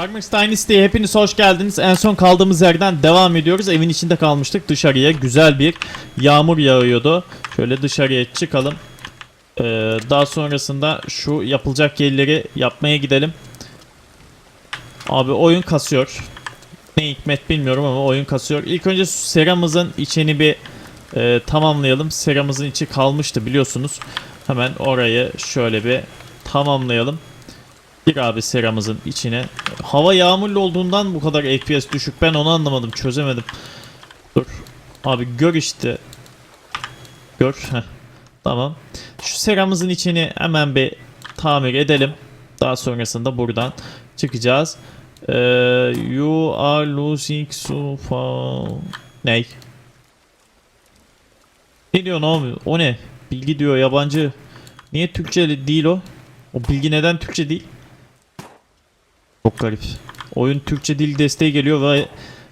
Farmers Dynasty'ye hepiniz hoş geldiniz. En son kaldığımız yerden devam ediyoruz. Evin içinde kalmıştık. Dışarıya güzel bir yağmur yağıyordu. Şöyle dışarıya çıkalım. Ee, daha sonrasında şu yapılacak yerleri yapmaya gidelim. Abi oyun kasıyor. Ne hikmet bilmiyorum ama oyun kasıyor. İlk önce seramızın içini bir e, tamamlayalım. Seramızın içi kalmıştı biliyorsunuz. Hemen orayı şöyle bir tamamlayalım. Gir abi seramızın içine. Hava yağmurlu olduğundan bu kadar FPS düşük. Ben onu anlamadım. Çözemedim. Dur. Abi gör işte. Gör. Heh. Tamam. Şu seramızın içini hemen bir tamir edelim. Daha sonrasında buradan çıkacağız. Ee, you are losing so far. Ney? Ne diyor abi? O ne? Bilgi diyor yabancı. Niye Türkçe değil o? O bilgi neden Türkçe değil? Çok garip. Oyun Türkçe dil desteği geliyor ve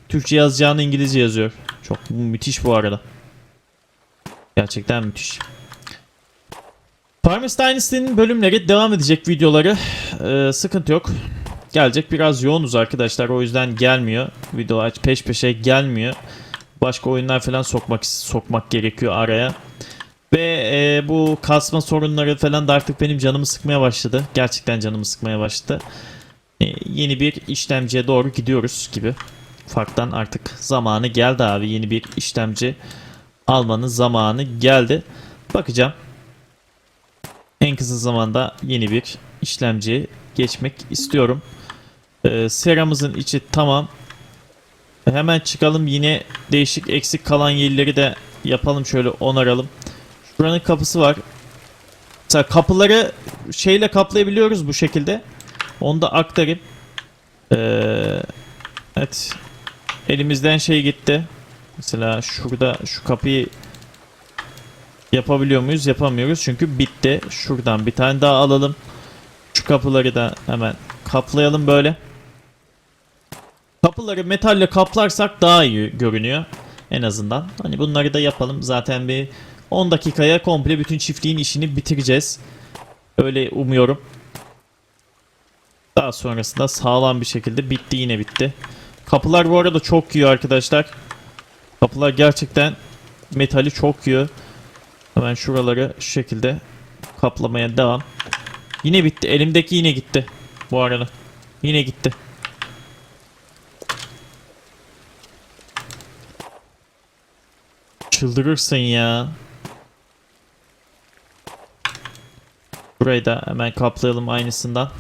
Türkçe yazacağını İngilizce yazıyor. Çok müthiş bu arada. Gerçekten müthiş. Farmers bölümleri devam edecek videoları. Ee, sıkıntı yok. Gelecek biraz yoğunuz arkadaşlar o yüzden gelmiyor. Videolar peş peşe gelmiyor. Başka oyunlar falan sokmak sokmak gerekiyor araya. Ve e, bu kasma sorunları falan da artık benim canımı sıkmaya başladı. Gerçekten canımı sıkmaya başladı. Yeni bir işlemciye doğru gidiyoruz gibi. Ufaktan artık zamanı geldi abi. Yeni bir işlemci almanın zamanı geldi. Bakacağım. En kısa zamanda yeni bir işlemciye geçmek istiyorum. E, seramızın içi tamam. Hemen çıkalım yine değişik eksik kalan yerleri de yapalım şöyle onaralım. Buranın kapısı var. Mesela kapıları şeyle kaplayabiliyoruz bu şekilde. Onu da aktarayım. Ee, evet. Elimizden şey gitti. Mesela şurada şu kapıyı yapabiliyor muyuz? Yapamıyoruz çünkü bitti. Şuradan bir tane daha alalım. Şu kapıları da hemen kaplayalım böyle. Kapıları metalle kaplarsak daha iyi görünüyor. En azından. Hani bunları da yapalım. Zaten bir 10 dakikaya komple bütün çiftliğin işini bitireceğiz. Öyle umuyorum. Daha sonrasında sağlam bir şekilde bitti yine bitti. Kapılar bu arada çok yiyor arkadaşlar. Kapılar gerçekten metali çok yiyor. Hemen şuraları şu şekilde kaplamaya devam. Yine bitti. Elimdeki yine gitti. Bu arada. Yine gitti. Çıldırırsın ya. Burayı da hemen kaplayalım aynısından.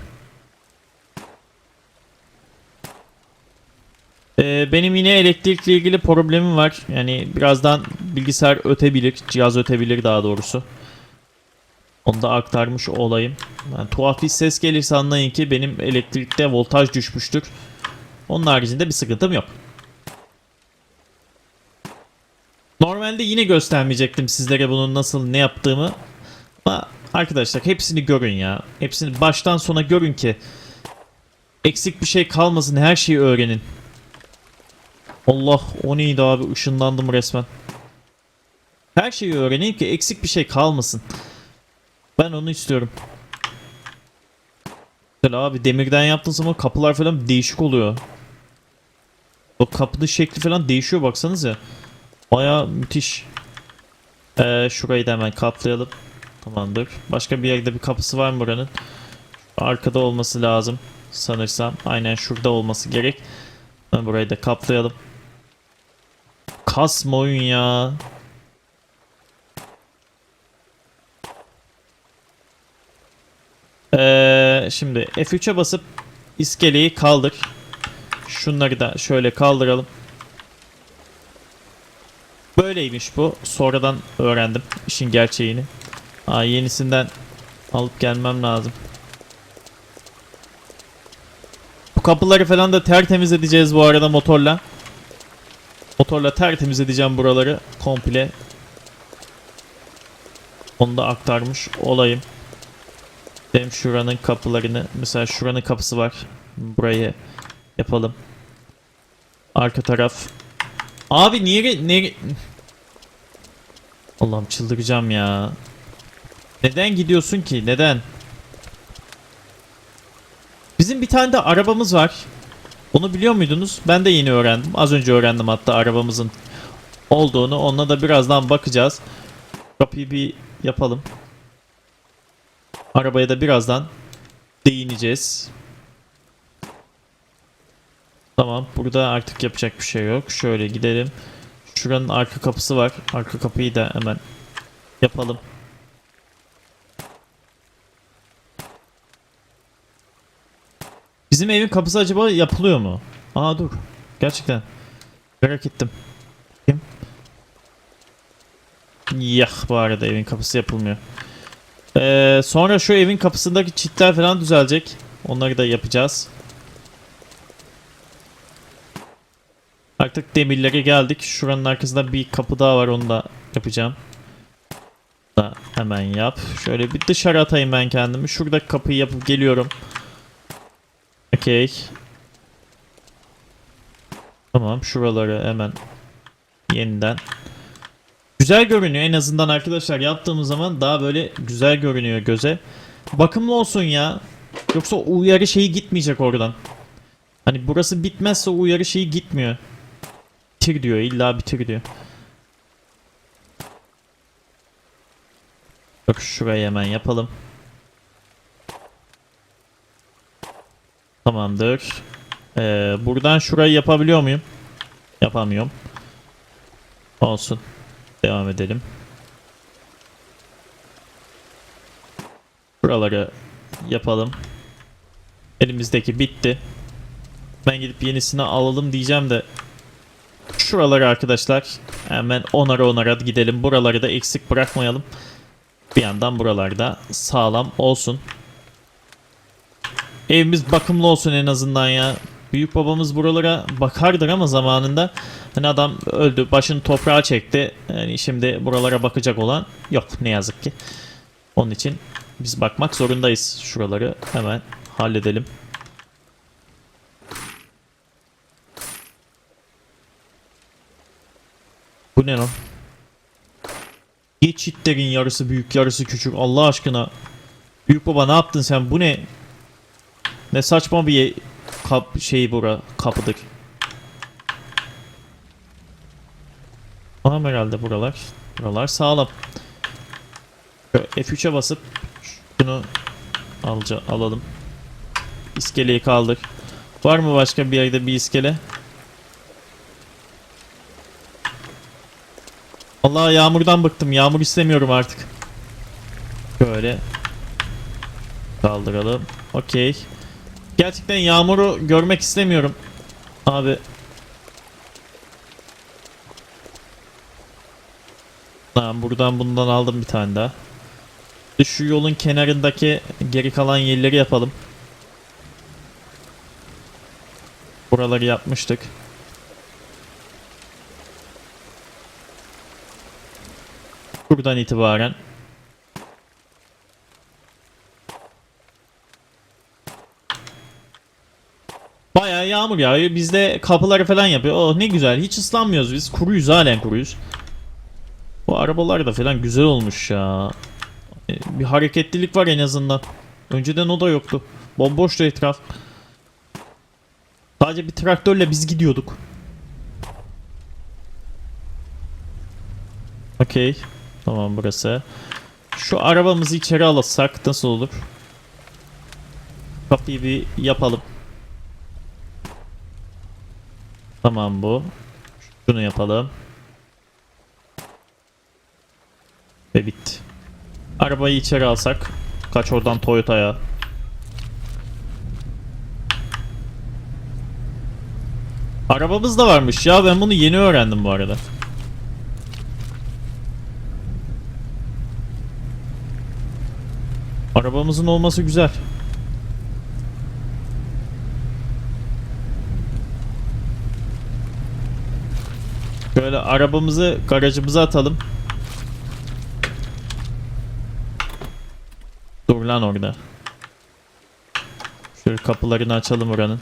Ee, benim yine elektrikle ilgili problemim var. Yani birazdan bilgisayar ötebilir, cihaz ötebilir daha doğrusu. Onu da aktarmış olayım. Yani tuhaf bir ses gelirse anlayın ki benim elektrikte voltaj düşmüştür. Onun haricinde bir sıkıntım yok. Normalde yine göstermeyecektim sizlere bunun nasıl ne yaptığımı. Ama arkadaşlar hepsini görün ya. Hepsini baştan sona görün ki eksik bir şey kalmasın her şeyi öğrenin. Allah o neydi abi ışınlandım resmen. Her şeyi öğrenin ki eksik bir şey kalmasın. Ben onu istiyorum. Mesela abi demirden yaptığın zaman kapılar falan değişik oluyor. O kapının şekli falan değişiyor baksanıza. Baya müthiş. Ee, şurayı da hemen kaplayalım. Tamamdır. Başka bir yerde bir kapısı var mı buranın? Arkada olması lazım. Sanırsam. Aynen şurada olması gerek. Ben burayı da kaplayalım. Kasma oyun ya. Ee, şimdi F3'e basıp iskeleyi kaldır. Şunları da şöyle kaldıralım. Böyleymiş bu. Sonradan öğrendim işin gerçeğini. Aa, yenisinden alıp gelmem lazım. Bu kapıları falan da tertemiz edeceğiz bu arada motorla. Motorla tertemiz edeceğim buraları komple. Onu da aktarmış olayım. Benim şuranın kapılarını mesela şuranın kapısı var. Burayı yapalım. Arka taraf. Abi niye ne Allah'ım çıldıracağım ya. Neden gidiyorsun ki? Neden? Bizim bir tane de arabamız var. Bunu biliyor muydunuz? Ben de yeni öğrendim. Az önce öğrendim hatta arabamızın olduğunu. Onunla da birazdan bakacağız. Kapıyı bir yapalım. Arabaya da birazdan değineceğiz. Tamam. Burada artık yapacak bir şey yok. Şöyle gidelim. Şuranın arka kapısı var. Arka kapıyı da hemen yapalım. Bizim evin kapısı acaba yapılıyor mu? Aa dur. Gerçekten. Merak ettim. Kim? Yah bu arada evin kapısı yapılmıyor. Ee, sonra şu evin kapısındaki çitler falan düzelecek. Onları da yapacağız. Artık demirlere geldik. Şuranın arkasında bir kapı daha var onu da yapacağım. Da hemen yap. Şöyle bir dışarı atayım ben kendimi. Şuradaki kapıyı yapıp geliyorum. Okey. Tamam şuraları hemen yeniden. Güzel görünüyor en azından arkadaşlar yaptığımız zaman daha böyle güzel görünüyor göze. Bakımlı olsun ya. Yoksa uyarı şeyi gitmeyecek oradan. Hani burası bitmezse uyarı şeyi gitmiyor. Bitir diyor illa bitir diyor. Bak şurayı hemen yapalım. Tamamdır. Ee, buradan şurayı yapabiliyor muyum? Yapamıyorum. Olsun. Devam edelim. Buraları yapalım. Elimizdeki bitti. Ben gidip yenisini alalım diyeceğim de şuraları arkadaşlar hemen onara onara gidelim. Buraları da eksik bırakmayalım. Bir yandan buralarda sağlam olsun. Evimiz bakımlı olsun en azından ya. Büyük babamız buralara bakardır ama zamanında hani adam öldü başını toprağa çekti. Yani şimdi buralara bakacak olan yok ne yazık ki. Onun için biz bakmak zorundayız. Şuraları hemen halledelim. Bu ne lan? Geçitlerin yarısı büyük yarısı küçük Allah aşkına. Büyük baba ne yaptın sen bu ne? Ne saçma bir kap şey bura kapıdır. Tamam herhalde buralar. Buralar sağlam. Şöyle F3'e basıp şunu alca alalım. İskeleyi kaldır. Var mı başka bir yerde bir iskele? Allah yağmurdan bıktım. Yağmur istemiyorum artık. Böyle kaldıralım. Okey. Gerçekten yağmuru görmek istemiyorum. Abi. Tamam buradan bundan aldım bir tane daha. Şu yolun kenarındaki geri kalan yerleri yapalım. Buraları yapmıştık. Buradan itibaren Bayağı yağmur yağıyor. Biz de kapıları falan yapıyor. Oh ne güzel. Hiç ıslanmıyoruz biz. Kuruyuz halen kuruyuz. Bu arabalar da falan güzel olmuş ya. E, Bir hareketlilik var en azından. Önceden o da yoktu. Bomboştu etraf. Sadece bir traktörle biz gidiyorduk. Okey. Tamam burası. Şu arabamızı içeri alırsak nasıl olur? Kapıyı bir yapalım. Tamam bu. Şunu yapalım. Ve bitti. Arabayı içeri alsak. Kaç oradan Toyota'ya. Arabamız da varmış ya ben bunu yeni öğrendim bu arada. Arabamızın olması güzel. Şöyle arabamızı garajımıza atalım. Dur lan orada. Şöyle kapılarını açalım oranın.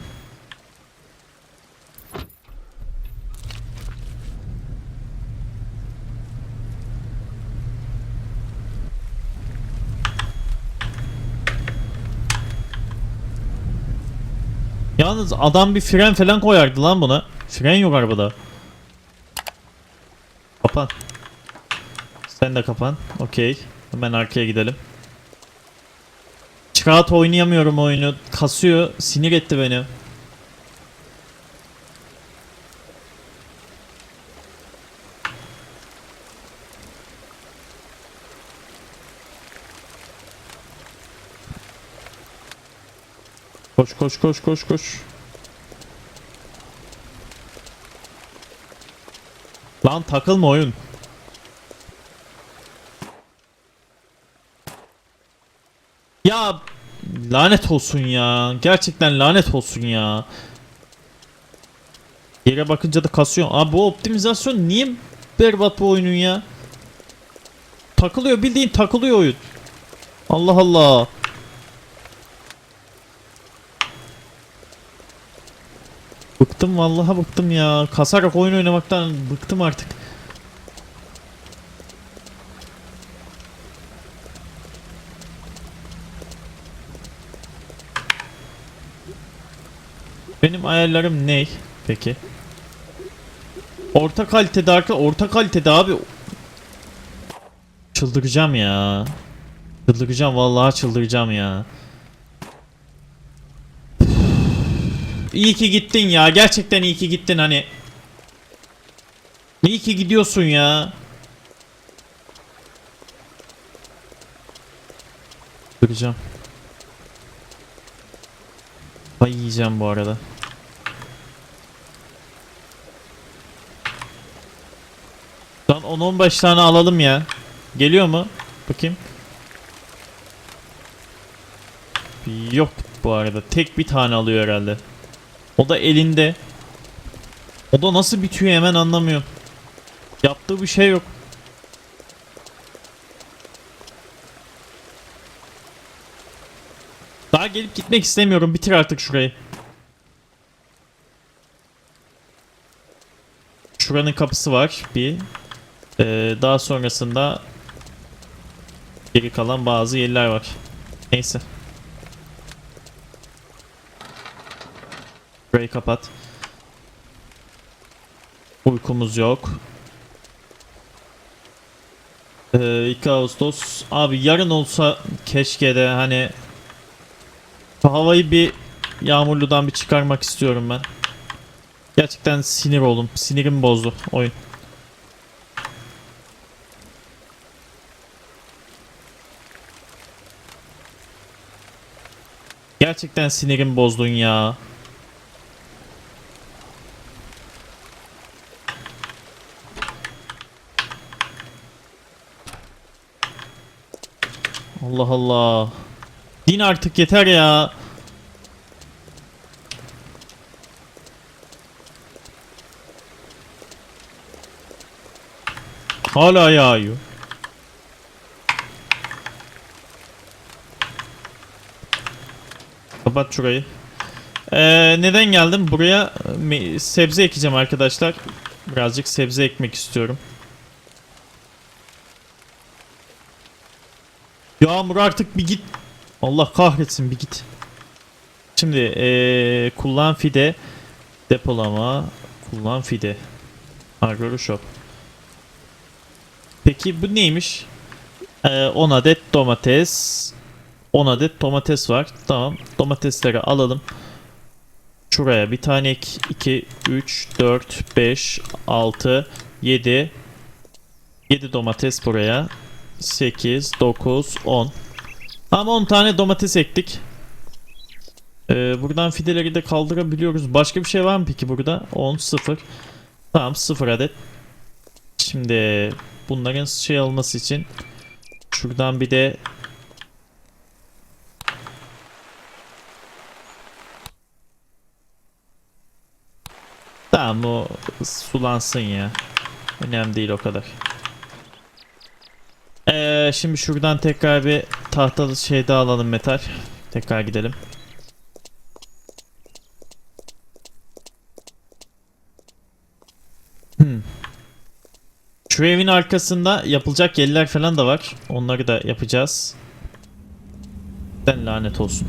Yalnız adam bir fren falan koyardı lan buna. Fren yok arabada. Kapan. Sen de kapan. Okey. Hemen arkaya gidelim. Rahat oynayamıyorum oyunu. Kasıyor. Sinir etti beni. Koş koş koş koş koş. Lan takılma oyun. Ya lanet olsun ya. Gerçekten lanet olsun ya. Yere bakınca da kasıyor. Abi bu optimizasyon niye berbat bu oyunun ya? Takılıyor bildiğin takılıyor oyun. Allah Allah. Bıktım vallahi bıktım ya. Kasarak oyun oynamaktan bıktım artık. Benim hayallerim ne? Peki. Orta kalitede arka orta kalitede abi. Çıldıracağım ya. Çıldıracağım vallahi çıldıracağım ya. İyi ki gittin ya. Gerçekten iyi ki gittin hani. İyi ki gidiyorsun ya. Çıldıracağım. Ay yiyeceğim bu arada. Lan 10-15 tane alalım ya. Geliyor mu? Bakayım. Yok bu arada. Tek bir tane alıyor herhalde. O da elinde. O da nasıl bitiyor hemen anlamıyorum. Yaptığı bir şey yok. Daha gelip gitmek istemiyorum. Bitir artık şurayı. Şuranın kapısı var bir. Ee, daha sonrasında geri kalan bazı yerler var. Neyse. Burayı kapat. Uykumuz yok. Ee, 2 Ağustos. Abi yarın olsa keşke de hani havayı bir yağmurludan bir çıkarmak istiyorum ben. Gerçekten sinir oldum. Sinirim bozdu oyun. Gerçekten sinirim bozdun ya. Allah Allah. Din artık yeter ya. Hala yağıyor. Kapat şurayı. Ee, neden geldim? Buraya me- sebze ekeceğim arkadaşlar. Birazcık sebze ekmek istiyorum. Yağmur artık bir git. Allah kahretsin bir git. Şimdi ee, kullan fide depolama kullan fide Agro shop. Peki bu neymiş? Ee, 10 adet domates 10 adet domates var. Tamam. Domatesleri alalım. Şuraya bir tane ek. 2, 3, 4, 5, 6, 7. 7 domates buraya. 8, 9, 10. Tamam 10 tane domates ektik. Ee, buradan fideleri de kaldırabiliyoruz. Başka bir şey var mı peki burada? 10, 0. Tamam 0 adet. Şimdi bunların şey alması için şuradan bir de Tamam o sulansın ya. Önemli değil o kadar. Ee, şimdi şuradan tekrar bir tahtalı şey daha alalım metal. Tekrar gidelim. Hmm. Şu evin arkasında yapılacak yerler falan da var. Onları da yapacağız. Ben lanet olsun.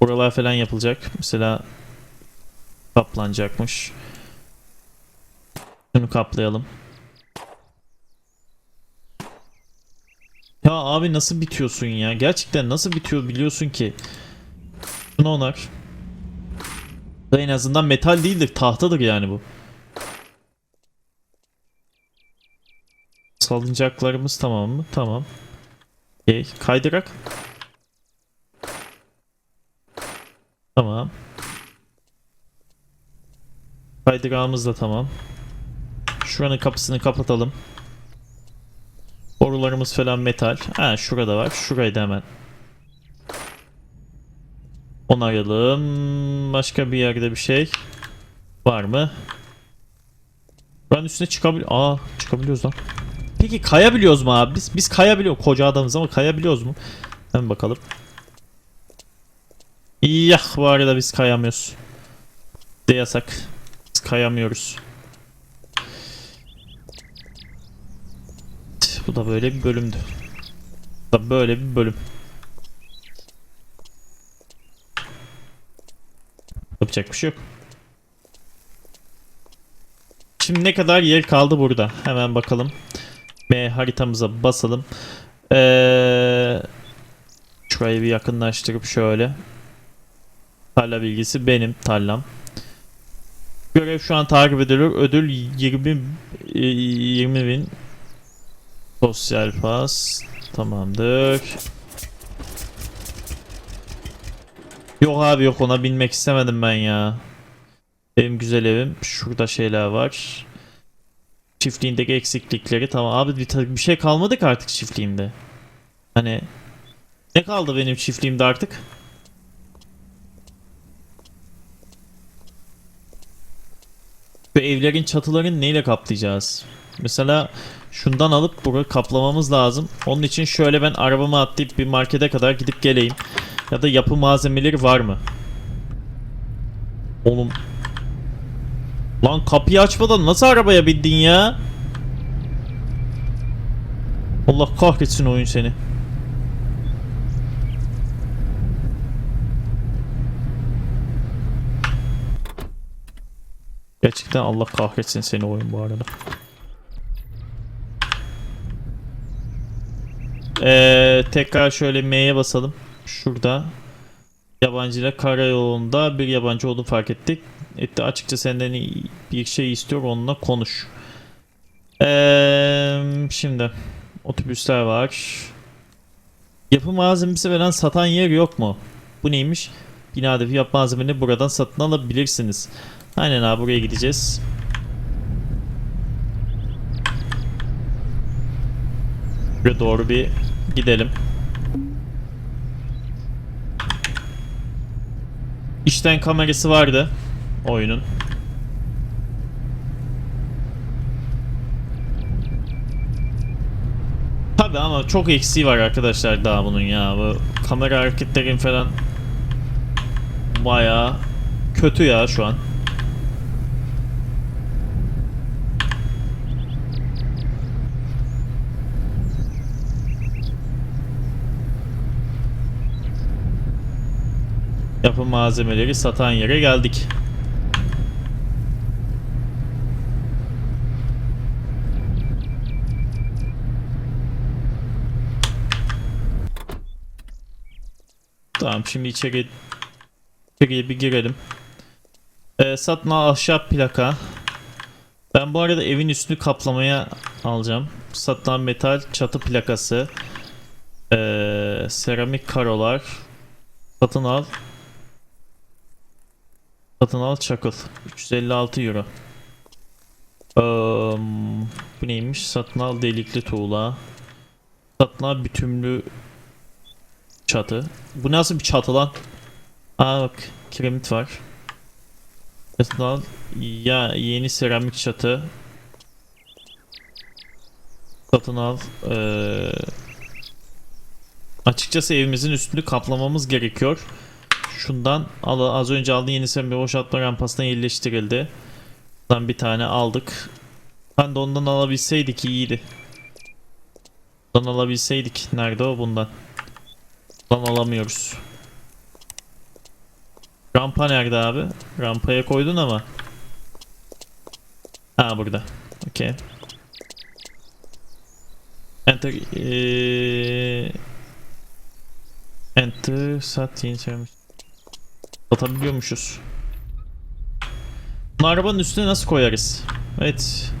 Buralar falan yapılacak. Mesela kaplanacakmış. Şunu kaplayalım. Ya abi nasıl bitiyorsun ya? Gerçekten nasıl bitiyor biliyorsun ki? Şunu onar. En azından metal değildir, tahtadır yani bu. Salıncaklarımız tamam mı? Tamam. Okey. Kaydırak. Tamam. Kaydırağımız da tamam. Şuranın kapısını kapatalım. Borularımız falan metal. Ha şurada var. Şurayı da hemen. Onaralım. Başka bir yerde bir şey var mı? Ben üstüne çıkabil... Aa çıkabiliyoruz lan. Peki kayabiliyoruz mu abi? Biz, biz kayabiliyoruz. Koca adamız ama kayabiliyoruz mu? Hemen bakalım. Yah bu arada biz kayamıyoruz. De yasak. Biz kayamıyoruz. Bu da böyle bir bölümdü. Bu da böyle bir bölüm. Yapacak bir şey yok. Şimdi ne kadar yer kaldı burada? Hemen bakalım. B haritamıza basalım. Ee, şurayı bir yakınlaştırıp şöyle. Tarla bilgisi benim tarlam. Görev şu an takip ediliyor. Ödül 20 e, 20 bin. Sosyal pas. Tamamdır. Yok abi yok ona binmek istemedim ben ya. Benim güzel evim. Şurada şeyler var. Çiftliğindeki eksiklikleri tamam abi bir, bir şey kalmadı ki artık çiftliğimde. Hani ne kaldı benim çiftliğimde artık? Ve evlerin çatılarını neyle kaplayacağız? Mesela şundan alıp burayı kaplamamız lazım. Onun için şöyle ben arabamı atlayıp bir markete kadar gidip geleyim. Ya da yapı malzemeleri var mı? Oğlum. Lan kapıyı açmadan nasıl arabaya bindin ya? Allah kahretsin oyun seni. Gerçekten Allah kahretsin seni oyun bu arada. Ee, tekrar şöyle M'ye basalım. Şurada yabancıyla karayolunda bir yabancı olduğunu fark ettik. Etti açıkça senden bir şey istiyor onunla konuş. Ee, şimdi otobüsler var. Yapı malzemesi veren satan yer yok mu? Bu neymiş? Binada bir yapı malzemeni buradan satın alabilirsiniz. Aynen abi buraya gideceğiz. Buraya doğru bir gidelim. İşten kamerası vardı oyunun. Tabi ama çok eksiği var arkadaşlar daha bunun ya. Bu kamera hareketlerin falan bayağı kötü ya şu an. Yapı malzemeleri satan yere geldik. Tamam şimdi içeri içeriye bir girelim. Ee, satın al ahşap plaka. Ben bu arada evin üstünü kaplamaya alacağım. Satın al metal çatı plakası. Ee, seramik karolar. Satın al. Satın al çakıl. 356 euro. Ee, bu neymiş? Satın al delikli tuğla. Satın al bütümlü çatı. Bu nasıl bir çatı lan? Aa bak kiremit var. Satın al ya yeni seramik çatı. Satın al. Ee, açıkçası evimizin üstünü kaplamamız gerekiyor. Şundan az önce aldığın yeni seramik boşaltma rampasına yerleştirildi. Bundan bir tane aldık. Ben de ondan alabilseydik iyiydi. Bundan alabilseydik. Nerede o bundan? Bundan alamıyoruz. Rampa nerede abi? Rampaya koydun ama. Ha burada. Okey. Enter eee Enter sat yeni söylemiş. Satabiliyormuşuz. Bunu arabanın üstüne nasıl koyarız? Evet.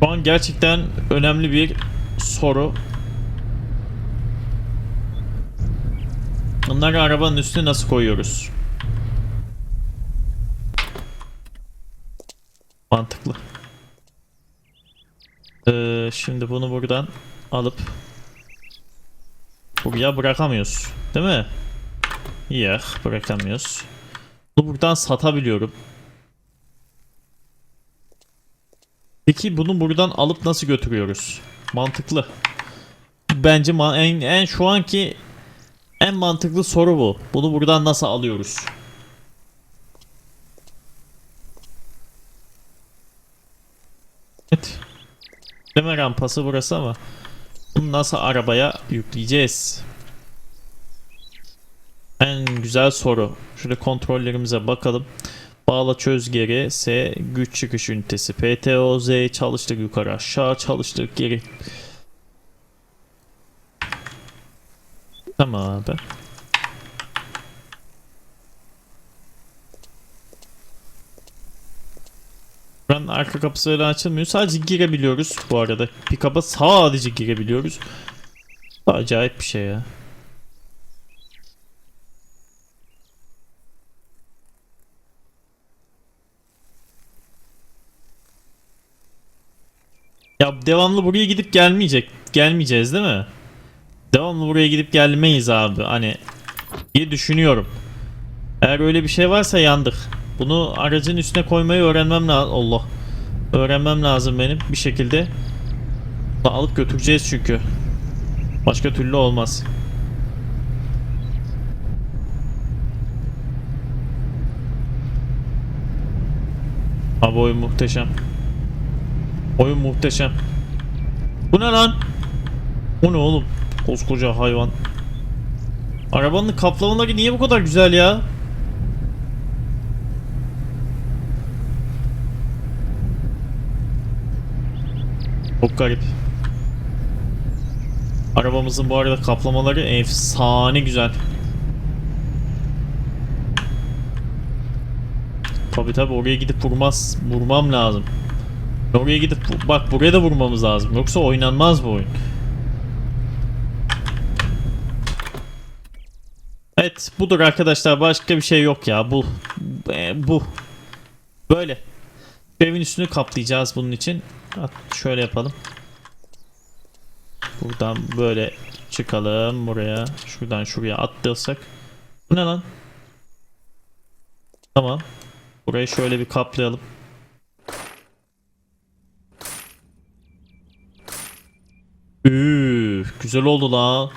Şu an gerçekten önemli bir soru. Bunları arabanın üstüne nasıl koyuyoruz? Mantıklı. Ee, şimdi bunu buradan alıp buraya bırakamıyoruz. Değil mi? Yok bırakamıyoruz. Bunu buradan satabiliyorum. Peki bunu buradan alıp nasıl götürüyoruz? Mantıklı. Bence ma- en, en şu anki en mantıklı soru bu. Bunu buradan nasıl alıyoruz? Evet. Deme rampası burası ama bunu nasıl arabaya yükleyeceğiz? Güzel soru. Şöyle kontrollerimize bakalım. Bağla çöz geri S güç çıkış ünitesi PTO Z çalıştık yukarı aşağı çalıştık geri. Tamam abi. Buranın arka kapısı açılmıyor. Sadece girebiliyoruz bu arada. Pickup'a sadece girebiliyoruz. Acayip bir şey ya. Ya devamlı buraya gidip gelmeyecek. Gelmeyeceğiz değil mi? Devamlı buraya gidip gelmeyiz abi. Hani diye düşünüyorum. Eğer öyle bir şey varsa yandık. Bunu aracın üstüne koymayı öğrenmem lazım. Allah. Öğrenmem lazım benim bir şekilde. Bunu alıp götüreceğiz çünkü. Başka türlü olmaz. Abi oyun muhteşem. Oyun muhteşem. Bu ne lan? Bu ne oğlum? Koskoca hayvan. Arabanın kaplamaları niye bu kadar güzel ya? Çok garip. Arabamızın bu arada kaplamaları efsane güzel. Tabi tabi oraya gidip vurmaz, vurmam lazım. Oraya gidip bak buraya da vurmamız lazım. Yoksa oynanmaz bu oyun. Evet budur arkadaşlar. Başka bir şey yok ya. Bu e, bu. Böyle. Evin üstünü kaplayacağız bunun için. Şöyle yapalım. Buradan böyle çıkalım. Buraya. Şuradan şuraya atlıyorsak bu ne lan? Tamam. Burayı şöyle bir kaplayalım Üf, güzel oldu la.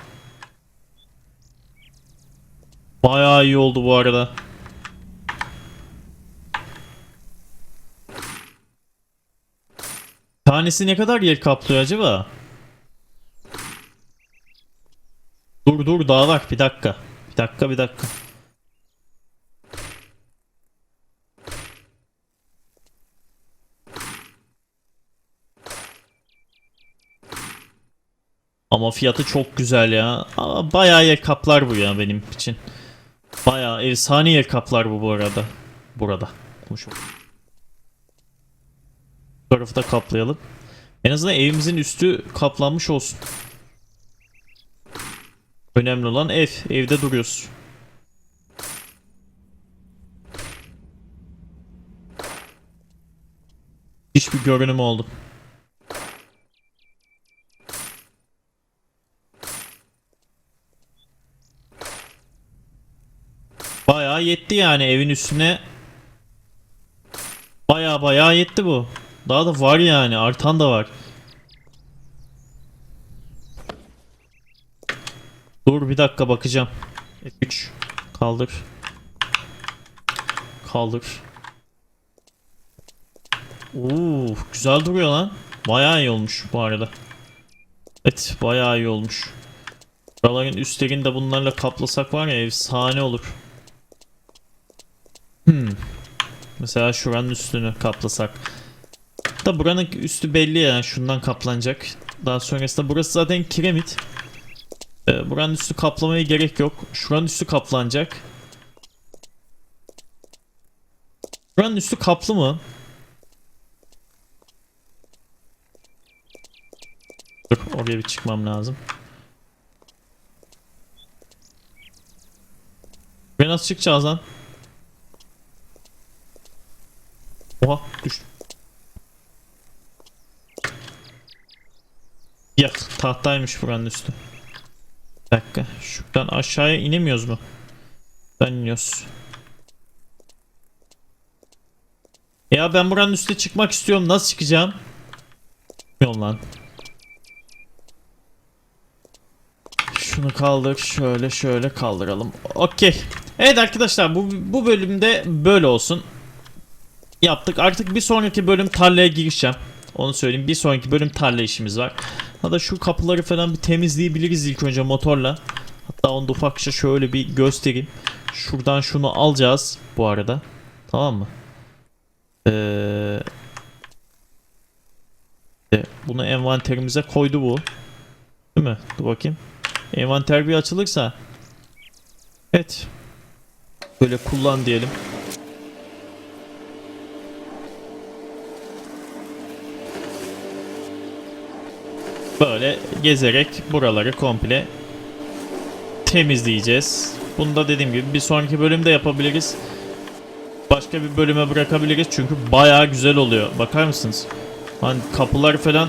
Bayağı iyi oldu bu arada. Tanesi ne kadar yer kaplıyor acaba? Dur dur daha var bir dakika. Bir dakika bir dakika. Ama fiyatı çok güzel ya. Ama bayağı yer kaplar bu ya benim için. Bayağı efsane yer kaplar bu bu arada. Burada. Konuşalım. Bu tarafı da kaplayalım. En azından evimizin üstü kaplanmış olsun. Önemli olan ev. Evde duruyoruz. Hiçbir görünüm oldu. Bayağı yetti yani evin üstüne. Bayağı bayağı yetti bu. Daha da var yani artan da var. Dur bir dakika bakacağım. 3 kaldır. Kaldır. Oo, güzel duruyor lan. Bayağı iyi olmuş bu arada. Evet bayağı iyi olmuş. Buraların üstlerini de bunlarla kaplasak var ya efsane olur. Hmm. Mesela şuranın üstünü kaplasak. Da buranın üstü belli yani şundan kaplanacak. Daha sonrasında burası zaten kiremit. Ee, buranın üstü kaplamaya gerek yok. Şuranın üstü kaplanacak. Buranın üstü kaplı mı? Dur oraya bir çıkmam lazım. Buraya nasıl çıkacağız lan? Oha düştüm. Ya tahtaymış buranın üstü. Bir dakika. Şuradan aşağıya inemiyoruz mu? Buradan iniyoruz. Ya ben buranın üstüne çıkmak istiyorum. Nasıl çıkacağım? Bilmiyorum lan. Şunu kaldır. Şöyle şöyle kaldıralım. Okey. Evet arkadaşlar bu, bu bölümde böyle olsun. Yaptık. Artık bir sonraki bölüm tarlaya girişeceğim. Onu söyleyeyim. Bir sonraki bölüm tarla işimiz var. Hatta şu kapıları falan bir temizleyebiliriz ilk önce motorla. Hatta onu da ufakça şöyle bir göstereyim. Şuradan şunu alacağız bu arada. Tamam mı? Ee, bunu envanterimize koydu bu. Değil mi? Dur bakayım. Envanter bir açılırsa. Evet. Böyle kullan diyelim. Gezerek buraları komple temizleyeceğiz. Bunu da dediğim gibi bir sonraki bölümde yapabiliriz. Başka bir bölüme bırakabiliriz çünkü bayağı güzel oluyor. Bakar mısınız? Hani kapılar falan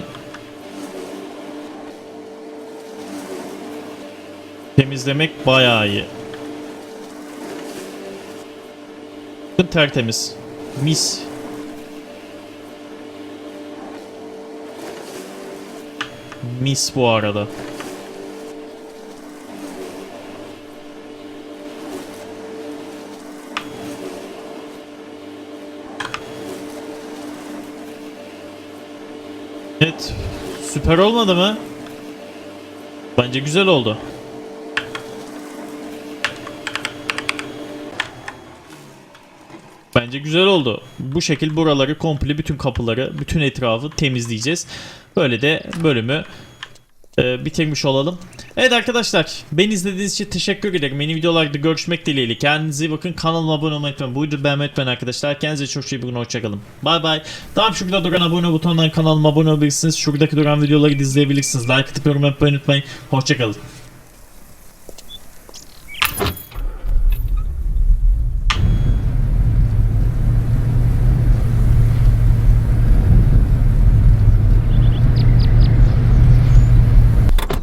temizlemek bayağı iyi. Tertemiz. Mis. Mis bu arada. Evet. Süper olmadı mı? Bence güzel oldu. Bence güzel oldu. Bu şekil buraları komple bütün kapıları, bütün etrafı temizleyeceğiz. Böyle de bölümü e, bitirmiş olalım. Evet arkadaşlar beni izlediğiniz için teşekkür ederim. Yeni videolarda görüşmek dileğiyle. Kendinize iyi bakın. Kanalıma abone olmayı unutmayın. Buydu beğenmeyi unutmayın arkadaşlar. Kendinize çok iyi bakın. Hoşçakalın. Bay bay. Tamam şurada duran abone butonundan kanalıma abone olabilirsiniz. Şuradaki duran videoları izleyebilirsiniz. Like atıp yorum yapmayı unutmayın. Hoşçakalın.